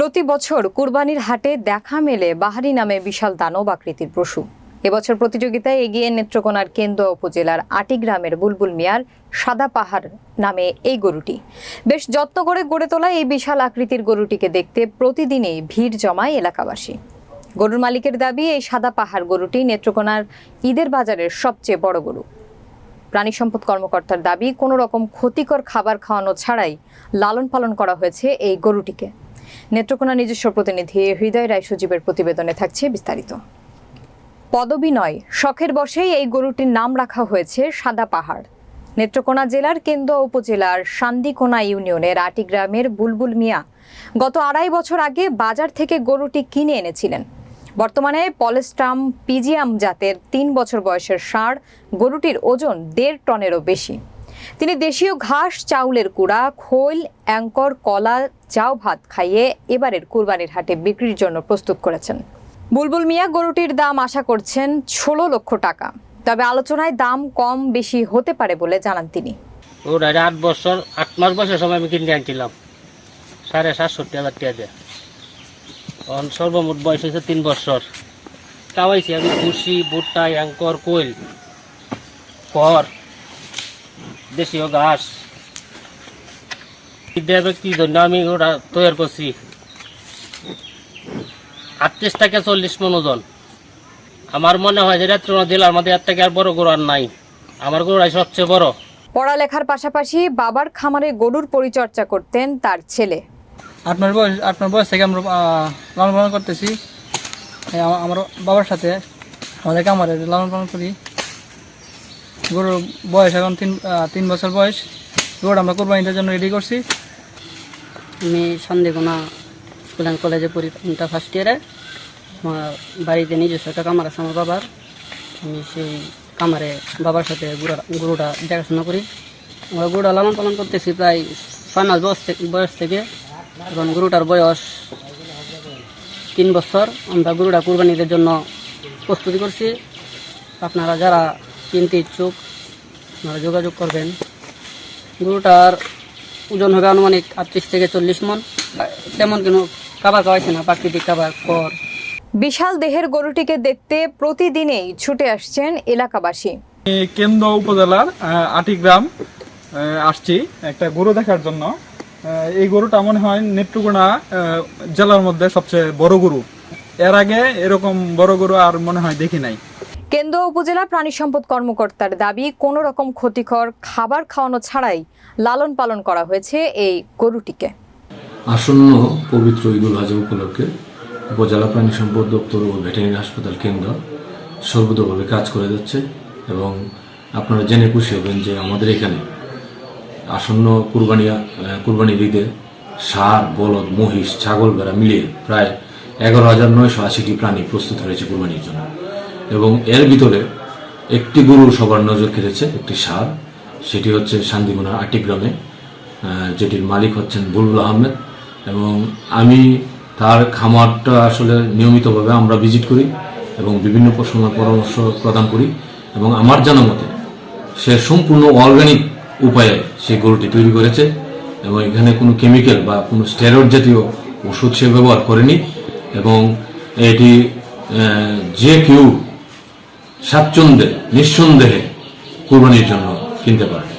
প্রতি বছর কুরবানির হাটে দেখা মেলে বাহারি নামে বিশাল দানব আকৃতির পশু। এবছর প্রতিযোগিতায় এগিয়ে নেত্রকোনার কেন্দ্র উপজেলার আটি গ্রামের বুলবুল মিয়ার সাদা পাহাড় নামে এই গরুটি। বেশ যত্ন করে গড়ে তোলা এই বিশাল আকৃতির গরুটিকে দেখতে প্রতিদিনই ভিড় জমায় এলাকাবাসী। গরুর মালিকের দাবি, এই সাদা পাহাড় গরুটি নেত্রকোনার ঈদের বাজারের সবচেয়ে বড় গরু। প্রাণী সম্পদ কর্মকর্তার দাবি কোনো রকম ক্ষতিকর খাবার খাওয়ানো ছাড়াই লালন পালন করা হয়েছে এই গরুটিকে। নেত্রকোনা নিজস্ব প্রতিনিধি হৃদয় রায় সজীবের প্রতিবেদনে থাকছে বিস্তারিত। পদবী নয় শখের বসেই এই গরুটির নাম রাখা হয়েছে সাদা পাহাড়। নেত্রকোনা জেলার কেন্দ্র উপজেলার সান্দিকোনা ইউনিয়নের আটি গ্রামের বুলবুল মিয়া গত আড়াই বছর আগে বাজার থেকে গরুটি কিনে এনেছিলেন। বর্তমানে পলেস্ট্রাম পিজিয়াম জাতের তিন বছর বয়সের ষাঁড় গরুটির ওজন দেড় টনেরও বেশি। তিনি দেশীয় ঘাস, চাউলের কুড়া খোল, অ্যাঙ্কর, কলা, চাও ভাত খাইয়ে এবারের কুরবানির হাটে বিক্রির জন্য প্রস্তুত করেছেন। বুলবুল মিয়া গরুটির দাম আশা করছেন ষোলো লক্ষ টাকা। তবে আলোচনায় দাম কম বেশি হতে পারে বলে জানান তিনি। ওর আট বছর, আট মাস বছর সময় আমি কিনে আনছিলাম। সাড়ে সাতষট্টি হাজার টাকা দিয়ে। এখন সর্বমোট বয়স হয়েছে তিন বছর। খাওয়াইছি আমি ভুসি ভুট্টা, অ্যাঙ্কর কোয়েল কর। দেশীয় ঘাস। কি জন্য আমি ওরা তৈরি করছি? আটত্রিশ থেকে চল্লিশ মন ওজন। আমার মনে হয় যে রাত্র জেলার মধ্যে এর থেকে আর বড় গরু আর নাই। আমার গরুটাই সবচেয়ে বড়। পড়ালেখার পাশাপাশি বাবার খামারে গরুর পরিচর্যা করতেন তার ছেলে। আট মাস বয়স আট মাস বয়স থেকে আমরা আহ, লালন পালন করতেছি। আমার বাবার সাথে আমাদের কামারে লালন পালন করি। গরুর বয়স এখন তিন তিন বছর বয়স। গরুটা আমরা কোরবানিটার জন্য রেডি করছি। আমি সন্দেহনা স্কুল অ্যান্ড কলেজে পড়ি ফার্স্ট ইয়ারে আমার বাড়িতে নিজস্ব একটা কামার আছে আমার বাবার। আমি সেই কামারে বাবার সাথে গরুটা দেখাশোনা করি। আমরা গরুটা লালন পালন করতেছি প্রায় ছয় মাস বয়স থেকে বয়স থেকে। এখন গরুটার বয়স তিন বছর। আমরা গরুটা কুরবানিদের জন্য প্রস্তুতি করছি। আপনারা যারা কিনতে ইচ্ছুক আপনারা যোগাযোগ করবেন। গরুটার ওজন হবে আনুমানিক আটত্রিশ থেকে চল্লিশ মন। তেমন কোনো খাবার খাওয়াইছে না প্রাকৃতিক খাবার কর বিশাল দেহের গরুটিকে দেখতে প্রতিদিনেই ছুটে আসছেন এলাকাবাসী। কেন্দ্র উপজেলার আটি গ্রাম আসছি একটা গরু দেখার জন্য। এই গরুটা মনে হয় নেত্রকোনা জেলার মধ্যে সবচেয়ে বড় গরু। এর আগে এরকম বড় গরু আর মনে হয় দেখি নাই। কেন্দ্র উপজেলা প্রাণী সম্পদ কর্মকর্তার দাবি, কোনো রকম ক্ষতিকর খাবার খাওয়ানো ছাড়াই লালন পালন করা হয়েছে এই গরুটিকে। আসন্ন পবিত্র ঈদুল আজহা উপলক্ষে উপজেলা প্রাণী সম্পদ দপ্তর ও ভেটেরিনারি হাসপাতাল কেন্দ্র সর্বতভাবে কাজ করে যাচ্ছে এবং আপনারা জেনে খুশি হবেন যে আমাদের এখানে আসন্ন কুরবানি কুরবানি ঈদে ষাঁড় বলদ, মহিষ, ছাগল, ভেড়া মিলিয়ে প্রায় এগারো হাজার নয়শো আশিটি প্রাণী প্রস্তুত হয়েছে কুরবানির জন্য। এবং এর ভিতরে একটি গরু সবার নজর কেড়েছে একটি সার। সেটি হচ্ছে শান্তিগুনা আটি গ্রামে যেটির মালিক হচ্ছেন বুলবুল আহমেদ। এবং আমি তার খামারটা আসলে নিয়মিতভাবে আমরা ভিজিট করি এবং বিভিন্ন সময় পরামর্শ প্রদান করি। এবং আমার জানা মতে সে সম্পূর্ণ অর্গানিক উপায়ে সেই গরুটি তৈরি করেছে এবং এখানে কোনো কেমিক্যাল বা কোনো স্টেরয়েড জাতীয় ওষুধ সে ব্যবহার করেনি। এবং এটি যে কেউ স্বাচ্ছন্দ্যে নিঃসন্দেহে কুরবানির জন্য কিনতে পারে